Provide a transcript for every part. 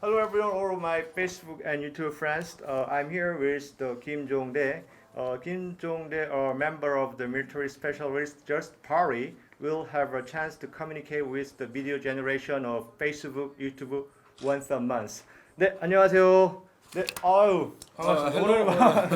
Hello everyone, all of my Facebook and YouTube friends. Uh, I'm here with the Kim Jong-dae. Uh, Kim Jong-dae, a member of the military special research party, will have a chance to communicate with the video generation of Facebook, YouTube once a month. 네, 안녕하세요. 네, 아유, 반갑습니다. 오늘 마-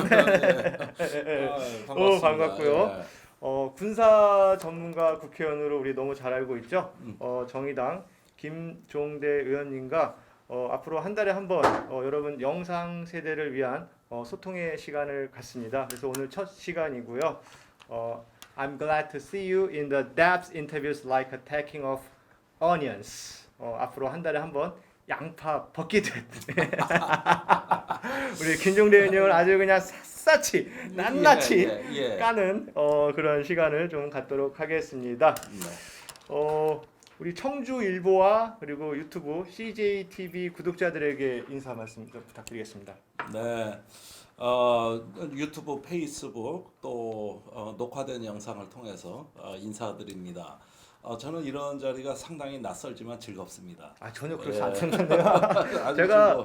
오, 반갑고요. 어, 군사 전문가 국회의원으로 우리 너무 잘 알고 있죠. 음. 어, 정의당 김종대 의원님과 어, 앞으로 한 달에 한번 어, 여러분 영상 세대를 위한 어, 소통의 시간을 갖습니다. 그래서 오늘 첫 시간이고요. 어, I'm glad to see you in the depth interviews like a taking of onions. 어, 앞으로 한 달에 한번 양파 벗기듯 우리 김종대 의원님은 아주 그냥 샅샅이 낱낱이 예, 예, 예. 까는 어, 그런 시간을 좀 갖도록 하겠습니다. 네. 어, 우리 청주 일보와 그리고 유튜브 CJ TV 구독자들에게 인사 말씀 좀 부탁드리겠습니다. 네. 어, 유튜브, 페이스북 또 어, 녹화된 영상을 통해서 어, 인사드립니다. 어, 저는 이런 자리가 상당히 낯설지만 즐겁습니다. 아 전혀 그렇지 예. 않던데요. 제가.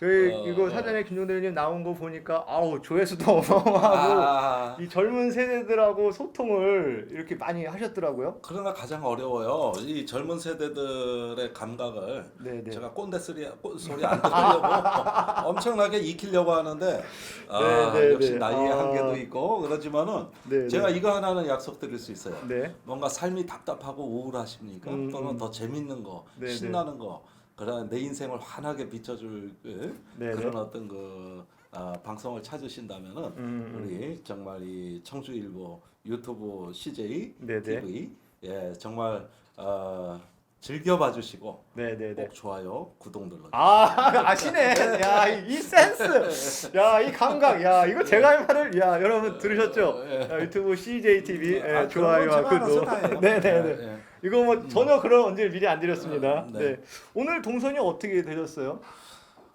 저희 어, 이거 어. 사전에 김종대님 나온 거 보니까 아우 조회수도 어마어마하고 아, 이 젊은 세대들하고 소통을 이렇게 많이 하셨더라고요. 그러나 가장 어려워요. 이 젊은 세대들의 감각을 네네. 제가 꼰대 소리, 꼰- 소리 안 들으려고 엄청나게 익히려고 하는데 아, 네, 네, 역시 네. 나이의 아. 한계도 있고 그러지만은 네. 제가 이거 하나는 약속드릴 수 있어요. 네. 뭔가 삶이 답답하고 우울하십니까? 음, 또는 음. 더 재밌는 거, 네, 네. 신나는 거, 그런 내 인생을 환하게 비춰줄 그, 네, 그런 네. 어떤 그 아, 방송을 찾으신다면은 음, 음. 우리 정말 이 청주일보 유튜브 CJ 네, 네. TV 예 정말 어, 즐겨봐 주시고 네네네. 꼭 좋아요 구독 눌러. 아 아시네. 야 이 센스. 야 이 감각. 야 이거 제가 할 말을 야 여러분 들으셨죠? 예. 야, 유튜브 CJ TV 예, 아, 좋아요와 건 제가 구독. 네네네. 예, 예. 이거 뭐 전혀 그런 언제 미리 안 드렸습니다. 음, 네. 네. 오늘 동선이 어떻게 되셨어요?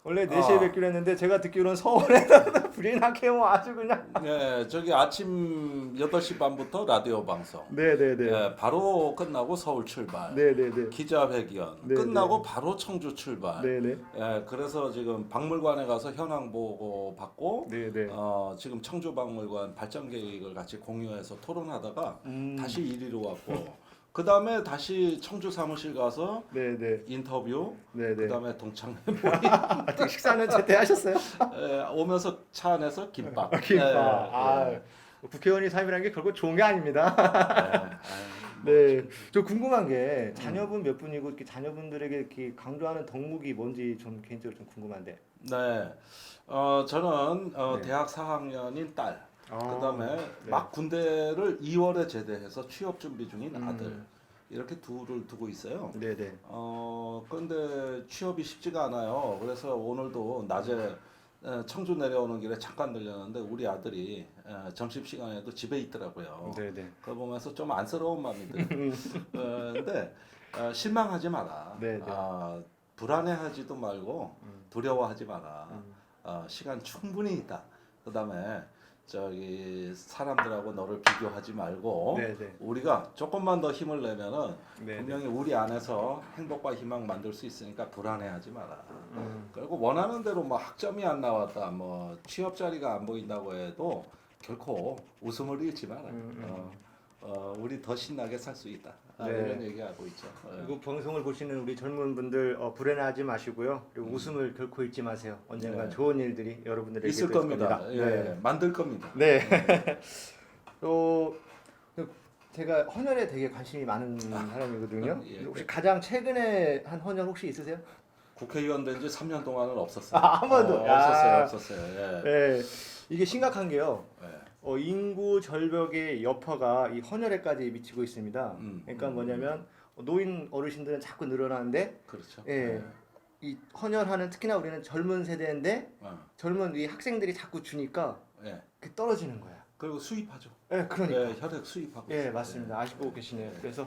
원래 아. 4시에 뵙기로 했는데 제가 듣기로는 서울에서 불이나게 뭐 아주 그냥 예, 저기 아침 8시 반부터 라디오 방송. 네네네. 예, 바로 끝나고 서울 출발. 네네네. 기자회견 네, 끝나고 바로 청주 출발. 네네. 예, 그래서 지금 박물관에 가서 현황 보고 받고 네네. 어, 지금 청주 박물관 발전 계획을 같이 공유해서 토론하다가 음. 다시 이리로 왔고 그 다음에 다시 청주 사무실 가서 네네. 인터뷰 네네. 그 다음에 동창회 아직 식사는 제때 하셨어요? 예, 오면서 차 안에서 김밥. 김밥. 예, 아, 예, 국회의원이 삶이라는 게 결국 좋은 게 아닙니다. 예. 뭐 네, 저 궁금한 게 자녀분 몇 분이고 이렇게 자녀분들에게 이렇게 강조하는 덕목이 뭔지 좀 개인적으로 좀 궁금한데. 네. 어, 저는 어, 네. 대학 4학년인 딸. 아, 그다음에 네. 막 군대를 2월에 제대해서 취업 준비 중인 음. 아들 이렇게 둘을 두고 있어요. 네네. 어 그런데 취업이 쉽지가 않아요. 그래서 오늘도 낮에 에, 청주 내려오는 길에 잠깐 들렸는데 우리 아들이 점심 시간에도 집에 있더라고요. 네네. 그거 보면서 좀 안쓰러운 마음이 들어요. 어, 근데 어, 실망하지 마라. 네, 네. 아, 불안해하지도 말고 음. 두려워하지 마라. 음. 어, 시간 충분히 있다. 그다음에 저기 사람들하고 너를 비교하지 말고 네네. 우리가 조금만 더 힘을 내면은 네네. 분명히 우리 안에서 행복과 희망 만들 수 있으니까 불안해하지 마라. 음. 그리고 원하는 대로 뭐 학점이 안 나왔다, 뭐 취업 자리가 안 보인다고 해도 결코 웃음을 잃지 마라. 음, 음. 어, 어, 우리 더 신나게 살 수 있다. 아, 네. 이런 얘기하고 있죠. 어. 그리고 방송을 보시는 우리 젊은 분들 어, 불안해하지 마시고요. 그리고 웃음을 결코 잃지 마세요. 언젠가 네. 좋은 일들이 여러분들에게 있을 또 겁니다. 예, 네. 만들 겁니다. 네. 또 제가 헌혈에 되게 관심이 많은 사람이거든요. 예. 혹시 가장 최근에 한 헌혈 혹시 있으세요? 국회의원 된 지 3년 동안은 없었어요. 아, 한 번도? 어, 야. 없었어요, 없었어요. 예. 네. 이게 심각한 게요. 예. 어, 인구 절벽의 여파가 이 헌혈에까지 미치고 있습니다. 음, 그러니까 음. 뭐냐면 노인 어르신들은 자꾸 늘어나는데 그렇죠. 예. 이 헌혈하는 특히나 우리는 젊은 세대인데 어, 젊은 이 학생들이 자꾸 주니까 예. 그 떨어지는 거야. 그리고 수입하죠. 예, 그러니까. 예, 혈액 수입하고. 예, 있어요. 맞습니다. 예. 아시고 계시네요. 예. 그래서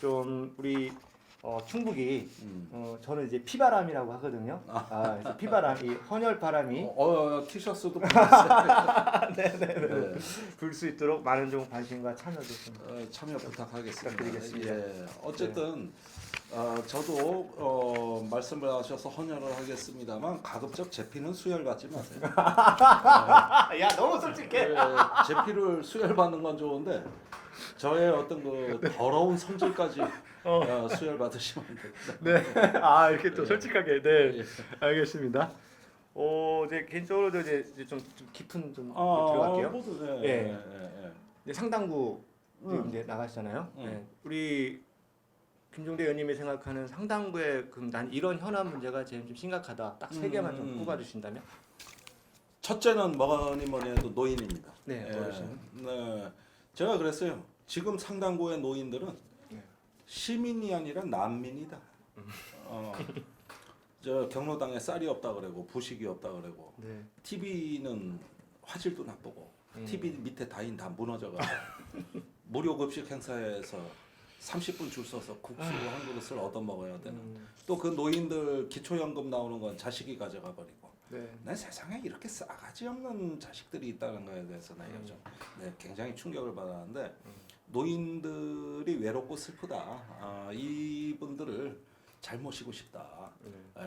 좀 우리 어, 충북이 음. 어, 저는 이제 피바람이라고 하거든요. 아, 그래서 피바람, 이 헌혈 바람이 어, 어, 티셔츠도 보냈어요. 네네네. 불수 있도록 많은 좀 관심과 참여도 좀. 어, 참여 부탁하겠습니다. 부탁드리겠습니다. 예, 어쨌든 어, 저도 어, 말씀을 하셔서 헌혈을 하겠습니다만 가급적 제 피는 수혈 받지 마세요. 야 너무 솔직해. 네, 제 피를 수혈 받는 건 좋은데 저의 어떤 그 더러운 성질까지 어, 수혈 받으시면 됩니다. 네. 아 이렇게 또 솔직하게 네. 예. 알겠습니다. 어, 이제 개인적으로도 이제 이제 좀, 좀 깊은 좀 아, 들어갈게요. 모두, 네, 예. 네, 네, 네. 이제 상당구 음. 이제 나가시잖아요. 음. 네. 우리 김종대 의원님이 생각하는 상당구의 그럼 난 이런 현안 문제가 제일 좀 심각하다. 딱 세 개만 좀 음. 꼽아주신다면? 첫째는 뭐니 뭐니 해도 노인입니다. 네, 예, 어르신. 네, 제가 그랬어요. 지금 상당구의 노인들은 네. 시민이 아니라 난민이다. 어, 저 경로당에 쌀이 없다 그러고 부식이 없다 그러고 네. TV는 화질도 나쁘고 음. TV 밑에 다인 다 무너져가지고 무료 급식 행사에서 30분 줄 서서 국수 한 그릇을 얻어 먹어야 되는. 음, 또 그 노인들 기초연금 나오는 건 자식이 가져가 버리고. 네. 난 세상에 이렇게 싸가지 없는 자식들이 있다는 거에 대해서 나 요즘 네, 굉장히 충격을 받았는데 노인들이 외롭고 슬프다. 아, 이분들을 잘 모시고 싶다. 네.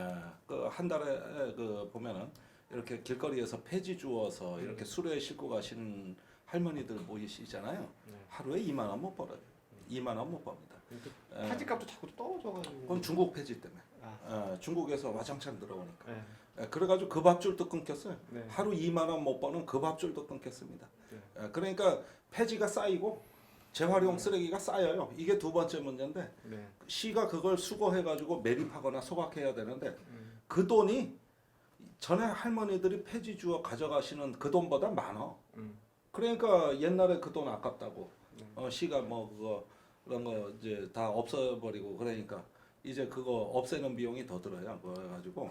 그한 달에 그 보면은 이렇게 길거리에서 폐지 주워서 이렇게 수레에 싣고 가시는 할머니들 모이시잖아요. 네. 하루에 2만 원 못 벌어요. 2만 원 못 법니다. 예. 파지값도 자꾸 떨어져가지고. 그건 중국 폐지 때문에. 아, 예, 중국에서 와장창 들어오니까. 네. 예, 그래가지고 그 밥줄도 끊겼어요. 네. 하루 2만 원 못 버는 그 밥줄도 끊겼습니다. 네. 예, 그러니까 폐지가 쌓이고 재활용 쓰레기가 쌓여요. 이게 두 번째 문제인데 네. 시가 그걸 수거해가지고 매립하거나 소각해야 되는데 음, 그 돈이 전에 할머니들이 폐지 주워 가져가시는 그 돈보다 많어. 음, 그러니까 옛날에 그 돈 아깝다고 네. 어, 시가 뭐 그거 그런 거 이제 다 없어버리고 그러니까 이제 그거 없애는 비용이 더 들어요. 그래가지고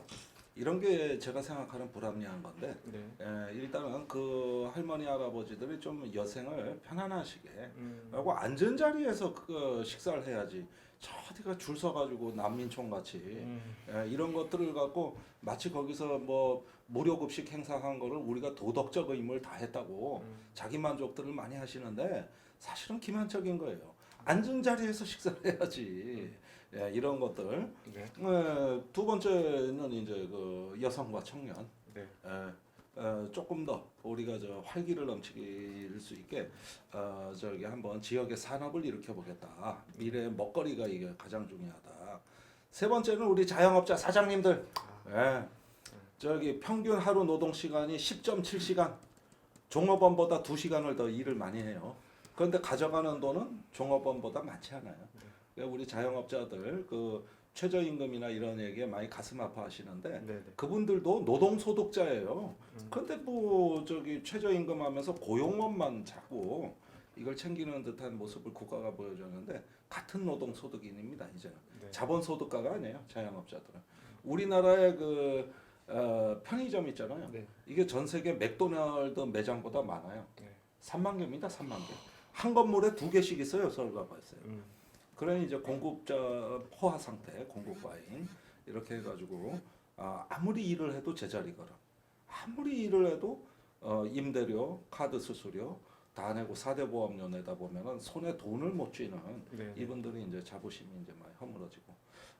이런 게 제가 생각하는 불합리한 건데 네. 예, 일단은 그 할머니 할아버지들이 좀 여생을 편안하시게 음, 하고 앉은 자리에서 그 식사를 해야지 저 어디가 줄 서가지고 난민촌 같이 음, 예, 이런 것들을 갖고 마치 거기서 뭐 무료 급식 행사한 거를 우리가 도덕적 의무를 다 했다고 음. 자기 만족들을 많이 하시는데 사실은 기만적인 거예요. 앉은 자리에서 식사를 해야지. 예, 이런 것들. 네. 예, 두 번째는 이제 그 여성과 청년. 네. 예, 어, 조금 더 우리가 저 활기를 넘치길 수 있게 어, 저기 한번 지역의 산업을 일으켜 보겠다. 미래의 먹거리가 이게 가장 중요하다. 세 번째는 우리 자영업자 사장님들. 예. 저기 평균 하루 노동 시간이 10.7시간. 종업원보다 2시간을 더 일을 많이 해요. 그런데 가져가는 돈은 종업원보다 많지 않아요. 그러니까 우리 자영업자들 그 최저임금이나 이런 얘기에 많이 가슴 아파하시는데 네. 네. 그분들도 노동소득자예요. 음. 그런데 뭐 저기 최저임금 하면서 고용원만 자꾸 이걸 챙기는 듯한 모습을 국가가 보여줬는데 같은 노동소득인입니다. 이제는 네. 자본소득가가 아니에요. 자영업자들은 우리나라의 그 어, 편의점 있잖아요. 네. 이게 전 세계 맥도날드 매장보다 많아요. 네. 3만 개입니다. 3만 개. 한 건물에 두 개씩 있어요. 서울과 있어요. 음, 그러니 이제 공급자 포화 상태, 공급 과잉 이렇게 해가지고 아, 아무리 일을 해도 제자리 걸음, 아무리 일을 해도 어, 임대료, 카드 수수료 다 내고 사대 보험료 내다 보면은 손에 돈을 못 쥐는 네. 이분들이 이제 자부심이 이제 많이 허물어지고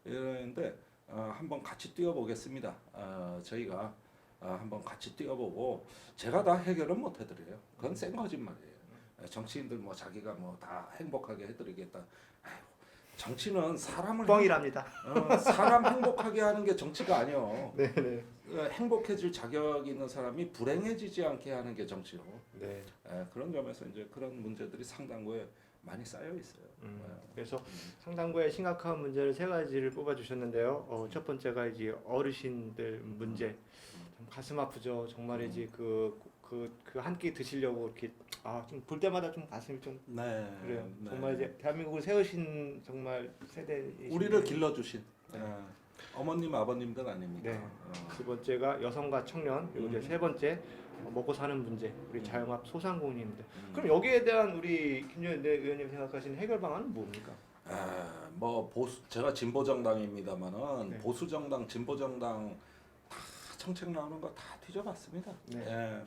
이러는데 어, 한번 같이 뛰어보겠습니다. 어, 저희가 어, 한번 같이 뛰어보고 제가 다 해결은 못 해드려요. 그건 센 거짓말이에요. 어, 정치인들 뭐 자기가 뭐 다 행복하게 해드리겠다. 아이고, 정치는 사람을 뻥이랍니다. 어, 사람 행복하게 하는 게 정치가 아니요. 네. 네. 어, 행복해질 자격 있는 사람이 불행해지지 않게 하는 게 정치요. 네. 에, 그런 점에서 이제 그런 문제들이 상당부에 많이 쌓여 있어요. 음, 예. 그래서 상당부의 심각한 문제를 세 가지를 뽑아 주셨는데요. 어, 첫 번째가 이제 어르신들 문제. 참 가슴 아프죠. 정말이지 그, 그 그 한 끼 드시려고 이렇게 아 좀 볼 때마다 좀 가슴이 좀 네. 그래요. 네. 정말 이제 대한민국을 세우신 정말 세대. 우리를 길러주신 예. 어머님 아버님들 아닙니까? 네. 어. 두 번째가 여성과 청년 그리고 이제 음. 세 번째 어, 먹고 사는 문제 우리 음. 자영업 소상공인인들. 음. 그럼 여기에 대한 우리 김정은 의원님 생각하시는 해결 방안은 뭡니까? 아, 뭐 보수 제가 진보 정당입니다만은 네. 보수 정당, 진보 정당 다 정책 나오는 거 다 뒤져봤습니다. 네. 예.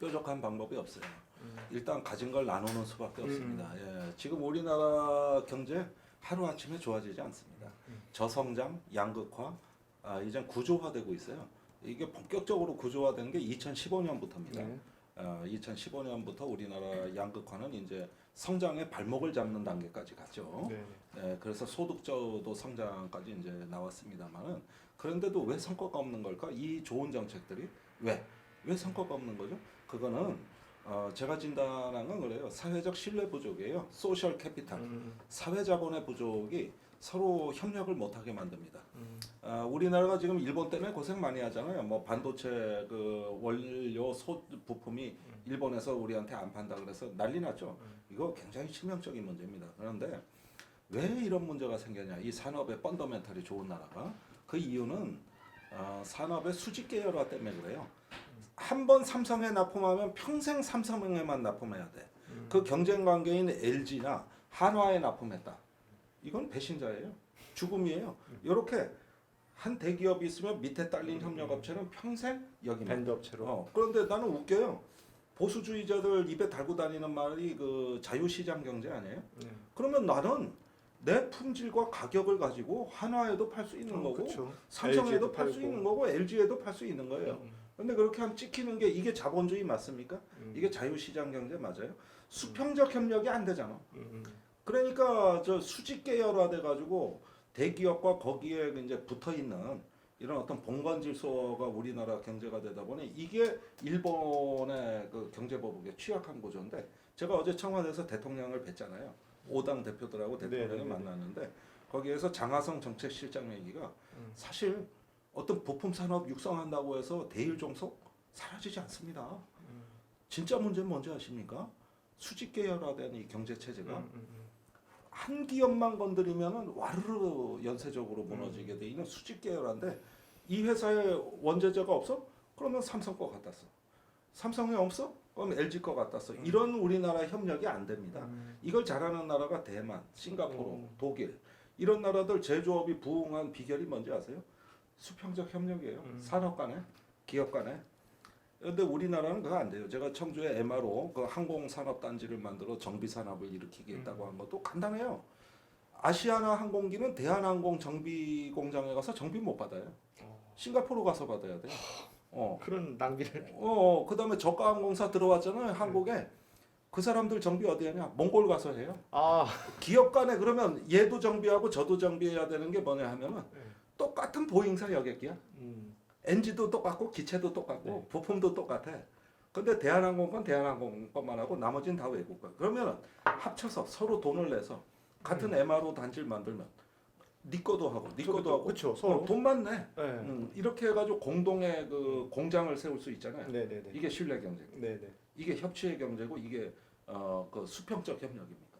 뾰족한 방법이 없어요. 음. 일단 가진 걸 나누는 수밖에 음. 없습니다. 예. 지금 우리나라 경제 하루 아침에 좋아지지 않습니다. 음. 저성장, 양극화, 아, 이제 구조화되고 있어요. 이게 본격적으로 구조화된 게 2015년부터입니다. 네. 어, 2015년부터 우리나라 양극화는 이제 성장의 발목을 잡는 단계까지 갔죠. 네. 네, 그래서 소득저도 성장까지 이제 나왔습니다만은 그런데도 왜 성과가 없는 걸까? 이 좋은 정책들이 왜? 왜 성과가 없는 거죠? 그거는 어, 제가 진단한 건 그래요. 사회적 신뢰 부족이에요. 소셜 캐피탈. 음, 사회 자본의 부족이 서로 협력을 못하게 만듭니다. 음, 아, 우리나라가 지금 일본 때문에 고생 많이 하잖아요. 뭐 반도체 그 원료 소 부품이 일본에서 우리한테 안 판다 그래서 난리 났죠. 이거 굉장히 치명적인 문제입니다. 그런데 왜 이런 문제가 생겼냐? 이 산업의 펀더멘털이 좋은 나라가 그 이유는 어, 산업의 수직 계열화 때문에 그래요. 한 번 삼성에 납품하면 평생 삼성에만 납품해야 돼. 그 경쟁 관계인 LG나 한화에 납품했다. 이건 배신자예요. 죽음이에요. 이렇게 한 대기업이 있으면 밑에 딸린 협력업체는 평생 여기만. 밴드 업체로. 어, 그런데 나는 웃겨요. 보수주의자들 입에 달고 다니는 말이 그 자유시장 경제 아니에요? 네. 그러면 나는 내 품질과 가격을 가지고 한화에도 팔 수 있는 어, 거고 그쵸. 삼성에도 팔 수. 있는 거고 LG에도 팔 수 있는 거예요. 음, 근데 그렇게 하면 찍히는 게 이게 자본주의 맞습니까? 음, 이게 자유시장 경제 맞아요? 수평적 협력이 안 되잖아. 음, 음. 그러니까 저 수직 계열화돼 가지고 대기업과 거기에 이제 붙어 있는 이런 어떤 봉건 질서가 우리나라 경제가 되다 보니 이게 일본의 그 경제 보복에 취약한 구조인데 제가 어제 청와대에서 대통령을 뵀잖아요. 오당 대표들하고 대통령을 네네네네. 만났는데 거기에서 장하성 정책실장 얘기가 음. 사실 어떤 부품 산업 육성한다고 해서 대일 종속 사라지지 않습니다. 음. 진짜 문제는 뭔지 아십니까? 수직 계열화된 이 경제 체제가 음, 음, 음. 한 기업만 건드리면은 와르르 연쇄적으로 무너지게 돼 있는 수직 계열화인데 이 회사에 원재재가 없어? 그러면 삼성 거 갖다 써. 삼성이 없어? 그럼 LG 거 갖다 써. 이런 우리나라 협력이 안 됩니다. 음. 이걸 잘하는 나라가 대만, 싱가포르, 음. 독일 이런 나라들 제조업이 부흥한 비결이 뭔지 아세요? 수평적 협력이에요. 음. 산업 간에, 기업 간에. 근데 우리나라는 그거 안 돼요. 제가 청주에 MRO 그 항공 산업 단지를 만들어 정비 산업을 일으키겠다고 한 것도 간단해요. 아시아나 항공기는 대한항공 정비 공장에 가서 정비 못 받아요. 어, 싱가포르 가서 받아야 돼요. 어. 그런 낭비를. 어, 그다음에 저가 항공사 들어왔잖아요. 한국에. 그 사람들 정비 어디 하냐? 몽골 가서 해요. 아, 기업 간에 그러면 얘도 정비하고 저도 정비해야 되는 게 뭐냐 하면은 네. 똑같은 보잉사 여객기야. 음, 엔진도 똑같고 기체도 똑같고 네. 부품도 똑같아. 근데 대한항공 건 대한항공 것만 하고 나머지는 다 외국 거. 그러면 합쳐서 서로 돈을 내서 같은 MRO 단지를 만들면 네 거도 하고 네 거도 하고. 어, 서로. 돈만 내. 네. 음, 이렇게 해가지고 공동의 그 공장을 세울 수 있잖아요. 네, 네, 네. 이게 신뢰 경제. 네, 네. 이게 협치의 경제고 이게 어, 그 수평적 협력입니다.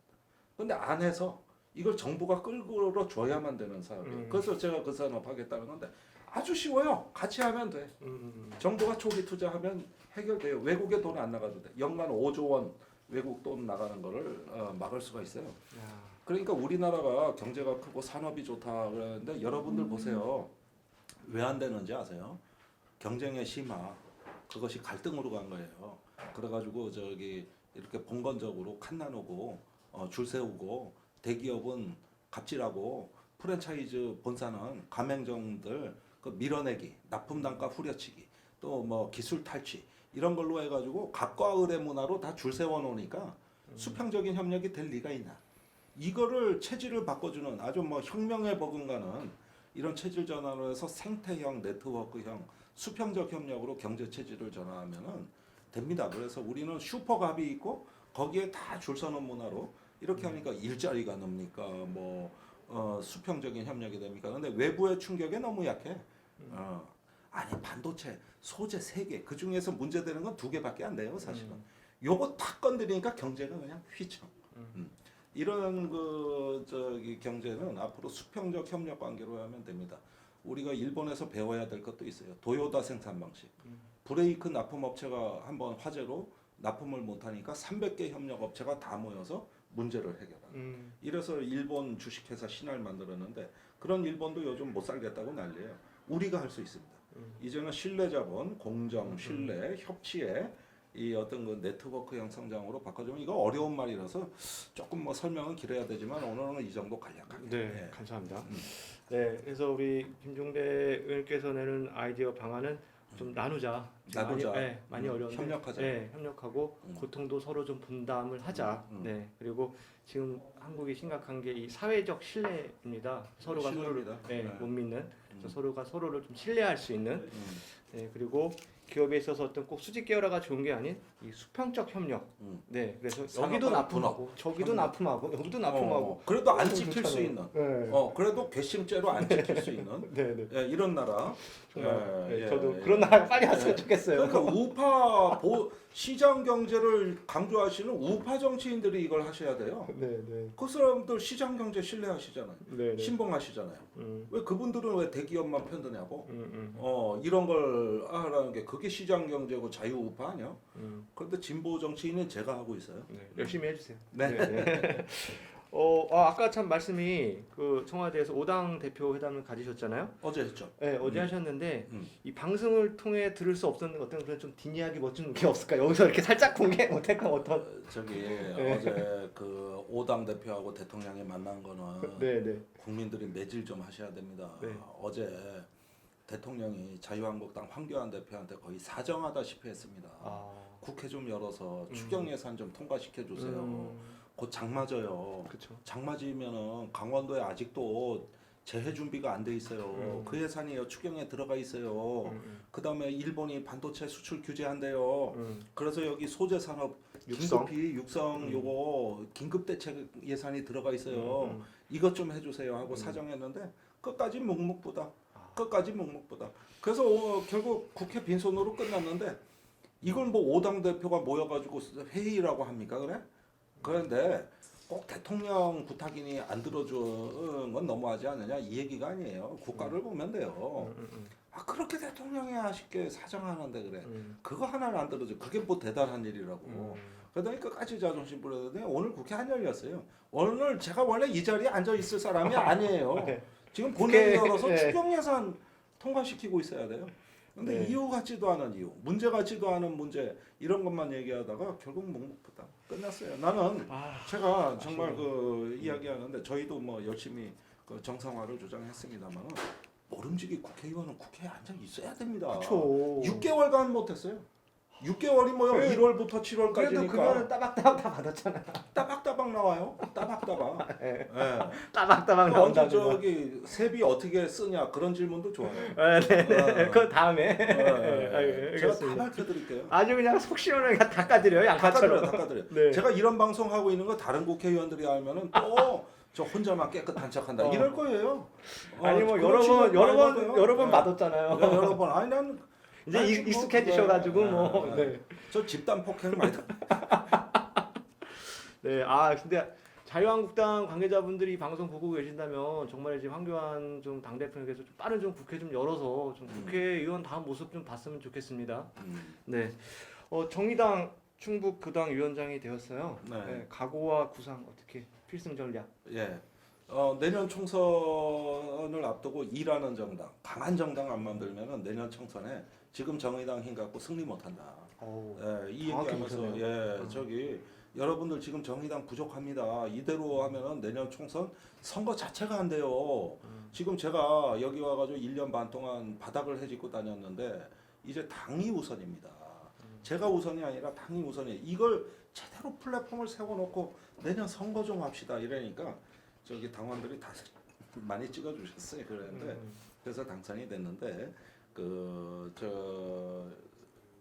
근데 안에서 이걸 정부가 끌고 줘야만 되는 사업이에요. 음. 그래서 제가 그 산업 하겠다는 건데 아주 쉬워요. 같이 하면 돼. 음, 음, 음. 정부가 초기 투자하면 해결돼요. 외국에 돈 안 나가도 돼. 연간 5조 원 외국 돈 나가는 거를 어, 막을 수가 있어요. 야, 그러니까 우리나라가 경제가 크고 산업이 좋다 그러는데 여러분들 보세요. 왜 안 되는지 아세요? 경쟁의 심화 그것이 갈등으로 간 거예요. 그래가지고 저기 이렇게 봉건적으로 칸 나누고 어, 줄 세우고 대기업은 갑질하고 프랜차이즈 본사는 가맹점들 그 밀어내기, 납품 단가 후려치기, 또 뭐 기술 탈취 이런 걸로 해가지고 갑과 을의 문화로 다 줄 세워 놓으니까 수평적인 협력이 될 리가 있나? 이거를 체질을 바꿔주는 아주 뭐 혁명에 버금가는 이런 체질 전환을 해서 생태형 네트워크형 수평적 협력으로 경제 체질을 전환하면은 됩니다. 그래서 우리는 슈퍼갑이 있고 거기에 다 줄 서는 문화로 이렇게 하니까 일자리가 늡니까 뭐 어, 수평적인 협력이 됩니까? 근데 외부의 충격에 너무 약해. 어. 아니 반도체 소재 세 개, 그 중에서 문제되는 건 두 개밖에 안 돼요, 사실은. 요거 탁 건드리니까 경제가 그냥 휘청. 음. 이런 그 저기 경제는 앞으로 수평적 협력 관계로 하면 됩니다. 우리가 일본에서 배워야 될 것도 있어요. 도요다 생산 방식. 브레이크 납품 업체가 한번 화재로 납품을 못 하니까 300개 협력 업체가 다 모여서 문제를 해결하는. 음, 이래서 일본 주식회사 신화를 만들었는데 그런 일본도 요즘 못 살겠다고 난리예요. 우리가 할 수 있습니다. 음. 이제는 신뢰 자본, 공정, 신뢰, 협치에 이 어떤 그 네트워크 형성장으로 바꿔주면 이거 어려운 말이라서 조금 뭐 설명은 길어야 되지만 오늘은 이 정도 간략하게. 네, 예. 감사합니다. 음. 네, 그래서 우리 김종대 의원께서 내는 아이디어 방안은 좀 나누자. 나누자. 많이, 네, 많이 음, 어려운데. 협력하자. 네, 협력하고 음. 고통도 서로 좀 분담을 하자. 음, 음. 네, 그리고 지금 한국이 심각한 게 이 사회적 신뢰입니다. 서로가 서로를 신뢰입니다. 네, 네. 못 믿는. 음. 그래서 서로가 서로를 좀 신뢰할 수 있는. 음, 네, 그리고 기업에 있어서 어떤 꼭 수직 계열화가 좋은 게 아닌 이 수평적 협력. 음. 네, 그래서 산업화 여기도 납품하고 분업, 저기도 협력. 납품하고 여기도 납품하고. 어, 그래도 안 어, 지킬 수. 있는. 네. 어 그래도 괘씸죄로 안 지킬 수 있는 네, 네. 예, 이런 나라. 정말 예, 네, 예, 저도 예. 그런 나라가 빨리 왔으면 예. 좋겠어요. 그러니까 우파 보, 시장 경제를 강조하시는 우파 정치인들이 이걸 하셔야 돼요. 네, 네, 그 사람들 시장 경제 신뢰하시잖아요. 네, 네. 신봉하시잖아요. 음, 왜 그분들은 왜 대기업만 편드냐고? 음, 음, 어 이런 걸 하라는 게 그게 시장 경제고 자유 우파 아니야? 음. 그런데 진보 정치인은 제가 하고 있어요. 네, 열심히 해주세요. 네. 네. 어, 아, 아까 참 말씀이 그 청와대에서 오당 대표 회담을 가지셨잖아요. 어제 했죠. 네, 어제 음. 하셨는데 음. 이 방송을 통해 들을 수 없었는 어떤 그런 좀 뒷이야기 멋진 게 없을까? 여기서 이렇게 살짝 공개 못할까 어떤? 어, 저기 네. 어제 그 오당 대표하고 대통령이 만난 거는 네, 네. 국민들이 매질 좀 하셔야 됩니다. 네. 어제 대통령이 자유한국당 황교안 대표한테 거의 사정하다시피 했습니다. 아, 국회 좀 열어서 음. 추경 예산 좀 통과시켜 주세요. 음, 곧 장맞아요. 그렇죠. 장맞으면은 강원도에 아직도 재해 준비가 안 돼 있어요. 음. 그 예산이 추경에 들어가 있어요. 음, 그다음에 일본이 반도체 수출 규제한대요. 음, 그래서 여기 소재 산업 육성? 긴급히 육성 음. 요거 긴급 대책 예산이 들어가 있어요. 음, 음. 이것 좀 해주세요 하고 음. 사정했는데 끝까지 묵묵부다. 아, 끝까지 묵묵부다. 그래서 어, 결국 국회 빈손으로 끝났는데 이걸 뭐 오당 대표가 모여가지고 회의라고 합니까 그래? 그런데 꼭 대통령 부탁이니 안 들어주는 건 너무하지 않느냐 이 얘기가 아니에요. 국가를 보면 돼요. 음, 음, 아 그렇게 대통령이 아쉽게 사정하는데 그래. 음, 그거 하나를 안 들어줘. 그게 뭐 대단한 일이라고. 음. 그러더니 끝까지 자존심 부려더니 오늘 국회 안 열렸어요. 오늘 제가 원래 이 자리에 앉아 있을 사람이 아니에요. 네. 지금 본회의 열어서 네. 추경 예산 통과시키고 있어야 돼요. 근데 네. 이유 같지도 않은 이유, 문제 같지도 않은 문제 이런 것만 얘기하다가 결국 묵묵부다 끝났어요. 나는 아, 제가 정말. 그 이야기하는데 저희도 뭐 열심히 그 정상화를 주장했습니다만은 모름지기 국회의원은 국회에 앉아 있어야 됩니다. 그렇죠. 6개월간 못했어요. 6개월이 뭐요? 그래- 1월부터 그래도 7월까지니까 그거는 따박따박 다 받았잖아. 따박따박 나와요. 따박따박. 네. 예. 따박따박 또 언제 나온다는 거. 저기 세비 어떻게 쓰냐 그런 질문도 좋아요. 네, 네. 어. 그 다음에 예, 예, 아, 예. 예, 제가 다 알겠습니다. 밝혀드릴게요. 아주 그냥 속 시원하게 다 닦아드려요 닦아드려요, 양파처럼. 닦아드려요. 네. 제가 이런 방송 하고 있는 거 다른 국회의원들이 알면은 또 저 혼자만 깨끗한 척한다 어. 이럴 거예요. 어, 아니 뭐 그런 여러 번 여러 번 여러 번 네. 받았잖아요. 네, 여러 번. 아니 난 이제 아니, 익- 뭐, 익숙해지셔가지고 네, 뭐. 네, 네. 저 집단 폭행 많이 당- 네. 아 근데 자유한국당 관계자분들이 이 방송 보고 계신다면 정말 이제 황교안 좀 당대표님께서 좀 빠른 좀 국회 좀 열어서 좀 음. 국회의원 다음 모습 좀 봤으면 좋겠습니다. 음, 네. 어, 정의당 충북 교당 위원장이 되었어요. 네. 네, 각오와 구상 어떻게 필승 전략. 예. 어, 내년 총선을 앞두고 일하는 정당, 강한 정당 안 만들면은 내년 총선에 지금 정의당 힘 갖고 승리 못 한다. 어우. 예, 이 정확히 얘기하면서 보셨네요. 예, 음. 저기 여러분들 지금 정의당 부족합니다. 이대로 하면은 내년 총선 선거 자체가 안 돼요. 음. 지금 제가 여기 와가지고 1년 반 동안 바닥을 해짓고 다녔는데 이제 당이 우선입니다. 제가 우선이 아니라 당이 우선이에요. 이걸 제대로 플랫폼을 세워놓고 내년 선거 좀 합시다 이러니까 저기 당원들이 다 많이 찍어주셨어요. 그랬는데 음. 그래서 당선이 됐는데 그 저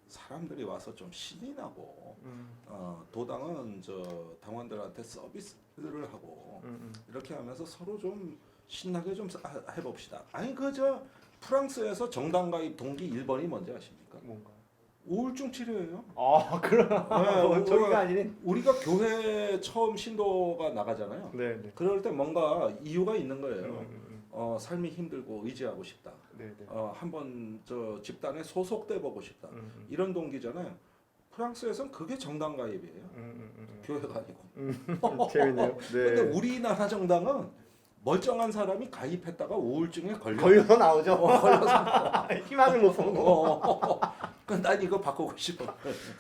사람들이 와서 좀 신이 나고 음. 어, 도당은 저 당원들한테 서비스를 하고 음. 음. 이렇게 하면서 서로 좀 신나게 좀 사- 하- 해봅시다. 아니 그저 프랑스에서 정당 가입 동기 1번이 뭔지 아십니까? 뭔가. 우울증 치료예요. 아 그럼 네, 뭐 저기가 아니네. 우리가 교회 처음 신도가 나가잖아요. 네, 네. 그럴 때 뭔가 이유가 있는 거예요. 음, 음, 어, 삶이 힘들고 의지하고 싶다. 음. 네, 네. 어, 한번 저 집단에 소속돼 보고 싶다. 음, 음. 이런 동기잖아요. 프랑스에서는 그게 정당 가입이에요. 음, 음, 음, 교회가 아니고. 음. 재밌네요. 근데 네. 우리나라 정당은 멀쩡한 사람이 가입했다가 우울증에 걸려. 걸려서 나오죠. 어, 걸려서. 희망을 못 보고 어, 난 이거 바꾸고 싶어.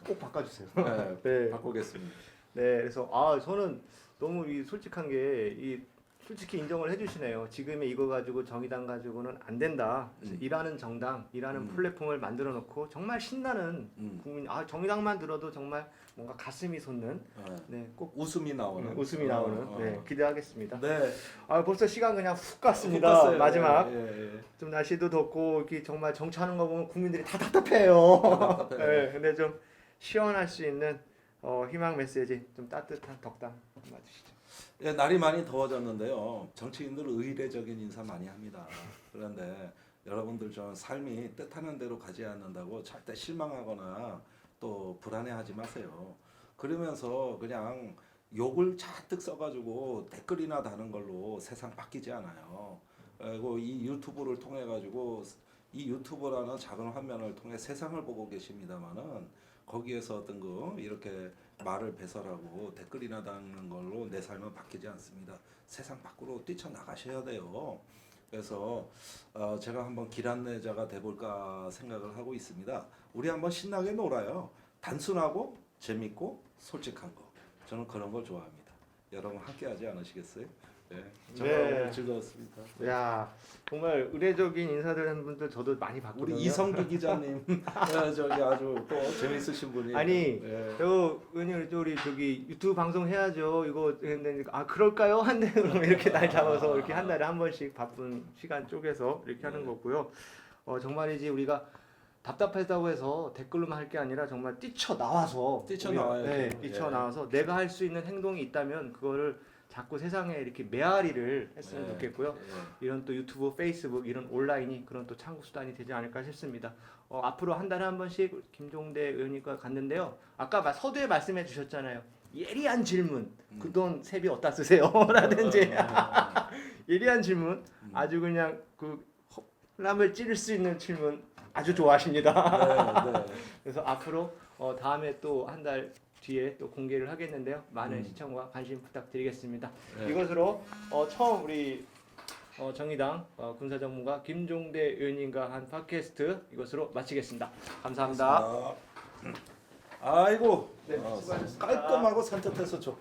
꼭 바꿔주세요. 네, 네. 바꾸겠습니다. 네, 그래서 아 저는 너무 이 솔직한 게 이 솔직히 인정을 해주시네요. 지금의 이거 가지고 정의당 가지고는 안 된다. 그래서 음. 일하는 정당, 일하는 음. 플랫폼을 만들어 놓고 정말 신나는 음. 국민, 아 정의당만 들어도 정말 뭔가 가슴이 솟는, 네. 네, 꼭 웃음이 나오는. 웃음이 나오는, 어, 어. 네, 기대하겠습니다. 네. 아 벌써 시간 그냥 훅 갔습니다. 못 갔어요. 마지막 예, 예. 좀 날씨도 덥고 이렇게 정말 정치하는 거 보면 국민들이 다 답답해요. 답답해요. 네, 근데 좀 시원할 수 있는 어, 희망 메시지, 좀 따뜻한 덕담 맞으시죠. 예, 날이 많이 더워졌는데요. 정치인들 의례적인 인사 많이 합니다. 그런데 여러분들 좀 삶이 뜻하는 대로 가지 않는다고 절대 실망하거나 또 불안해하지 마세요. 그러면서 그냥 욕을 잔뜩 써가지고 댓글이나 다는 걸로 세상 바뀌지 않아요. 그리고 이 유튜브를 통해 가지고 이 유튜브라는 작은 화면을 통해 세상을 보고 계십니다만은 거기에서 어떤 거 이렇게 말을 배설하고 댓글이나 다는 걸로 내 삶은 바뀌지 않습니다. 세상 밖으로 뛰쳐나가셔야 돼요. 그래서 어, 제가 한번 길 안내자가 돼볼까 생각을 하고 있습니다. 우리 한번 신나게 놀아요. 단순하고 재밌고 솔직한 거. 저는 그런 걸 좋아합니다. 여러분 함께 하지 않으시겠어요? 네, 정말 네. 즐거웠습니다. 야 정말 의례적인 인사들 하는 분들 저도 많이 봤거든요. 우리 이성기 기자님 네, 저기 아주 또 재밌으신 분이 아니, 네. 저 은희 우리 저기 유튜브 방송 해야죠. 이거 했는데 아 그럴까요? 한데 그럼 이렇게 날 잡아서 이렇게 한 달에 한 번씩 바쁜 시간 쪼개서 이렇게 하는 네. 거고요. 어 정말이지 우리가 답답하다고 해서 댓글로만 할 게 아니라 정말 뛰쳐 나와서 뛰쳐나와야죠. 네, 예. 뛰쳐 나와서 내가 할 수 있는 행동이 있다면 그거를 자꾸 세상에 이렇게 메아리를 했으면 네. 좋겠고요. 예. 이런 또 유튜브, 페이스북 이런 온라인이 그런 또 창구 수단이 되지 않을까 싶습니다. 어, 앞으로 한 달에 한 번씩 김종대 의원님과 갔는데요. 아까 마- 서두에 말씀해 주셨잖아요. 예리한 질문. 음. 그돈 세비 어디다 쓰세요? 라든지 어, 예리한 질문. 음. 아주 그냥 그 람을 찌를 수 있는 질문 아주 좋아하십니다. 네, 네. 그래서 앞으로 어, 다음에 또 한달 뒤에 또 공개를 하겠는데요. 많은 음. 시청과 관심 부탁드리겠습니다. 네. 이것으로 어, 처음 우리 어, 정의당 어, 군사정무가 김종대 의원님과 한 팟캐스트 이것으로 마치겠습니다. 감사합니다. 고맙습니다. 아이고 네, 어, 수고하셨습니다. 깔끔하고 산뜻해서 좋